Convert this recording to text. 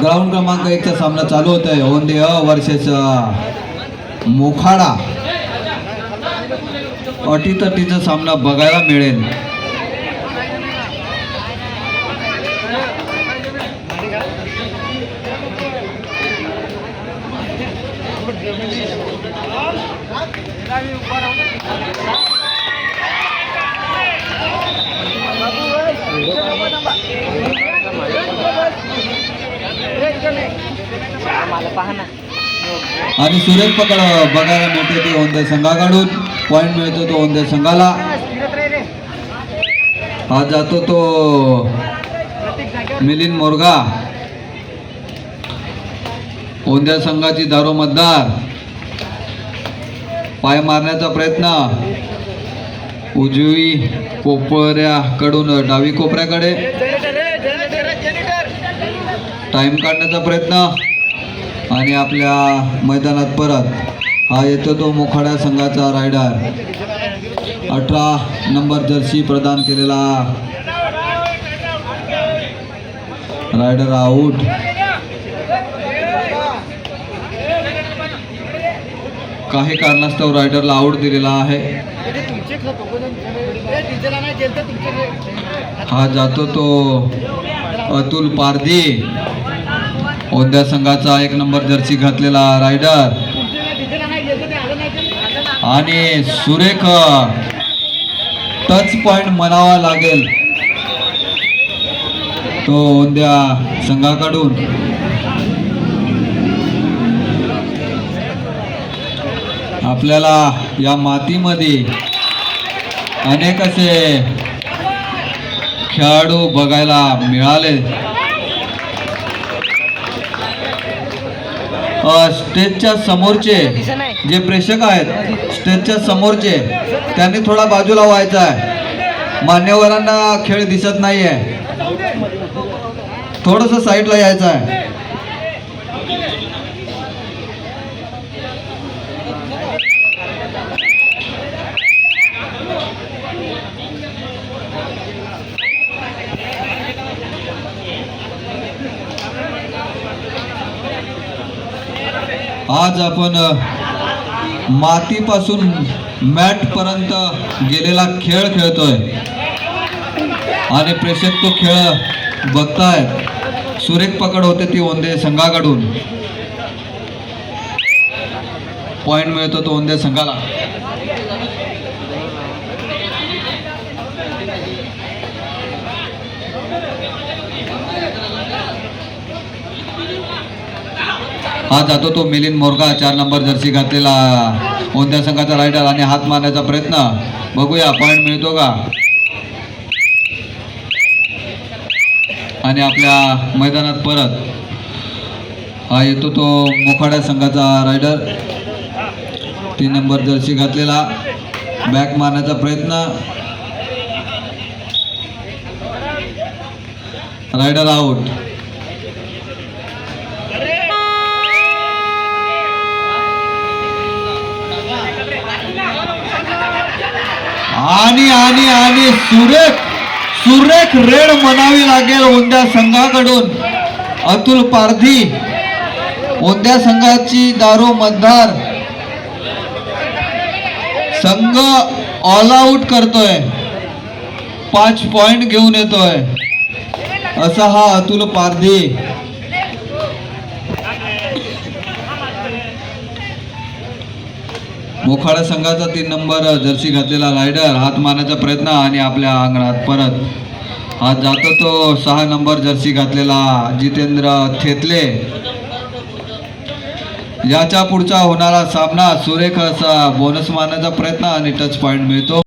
Ground क्रमांक एकचा सामना चालू होत आहे ओंदे अ वर्सेस मोखाडा. अटीतटीचा सामना बघायला मिळेल. आणि सुरेश पकड बघायला मिळते ते ओंदे संघाकडून पॉईंट मिळतो तो ओंदे संघाला. हा जातो तो मिलिंद मोरगा. ओंद्या संघाची दारू मतदार. पाय मारण्याचा प्रयत्न. उजवी कोपऱ्याकडून डावी कोपऱ्याकडे. टाइम काढण्याचा प्रयत्न. आणि आपल्या मैदानात परत हा येतो तो मोखाड्या संघाचा रायडर अठरा नंबर जर्सी प्रदान केलेला रायडर आऊट काही कारणास्तव रायडरला आऊट दिलेला आहे. हा जातो तो. अतुल पारधी. ओंद्या संघाचा एक नंबर जर्सी घातलेला रायडर. आणि सुरेख टच पॉइंट म्हणावा लागेल. तो ओंद्या संघाकडून. आपल्याला या मातीमध्ये अनेक असे खेळाडू बघायला मिळाले. स्टेजच्या समोरचे जे प्रेक्षक आहेत स्टेजच्या समोरचे त्यांनी थोडा बाजूला व्हायचा आहे. मान्यवरांना खेळ दिसत नाही आहे थोडस साईडला यायचं आहे. आज आपण मातीपासून मॅट पर्यंत गेलेला खेळ खेळतोय. आणि प्रेक्षक तो खेळ बघतायत. सुरेख पकड होते ती ओंदे संघाकडून. पॉइंट मिळतो तो ओंदे संघाला. हा जातो तो मिलिंद मोरगा चार नंबर जर्सी घातलेला. कोणत्या संघाचा रायडर आणि हात मारण्याचा प्रयत्न? बघूया पॉईंट मिळतो का? आणि आपल्या मैदानात परत हा येतो तो मोखाड्या संघाचा रायडर. तीन नंबर जर्सी घातलेला. बॅक मारण्याचा प्रयत्न. रायडर आउट आणि आणि आणि सुरेख सुरेख रेड म्हणावी लागेल ओंद्या संघाकडून. अतुल पारधी ओंद्या संघाची दारू मतदार. संघ ऑल आउट करतोय. पाच पॉइंट घेऊन येतोय. असा हा अतुल पारधी. मोखाडा संघाचा तीन नंबर जर्सी घातलेला रायडर हात मारण्याचा प्रयत्न आणि आपल्या अंगणात परत. हा जातो तो सहा नंबर जर्सी घातलेला जितेंद्र थेतले. याच्या पुढचा होणारा सामना सुरेख असा बोनस मारण्याचा प्रयत्न आणि टच पॉइंट मिळतो.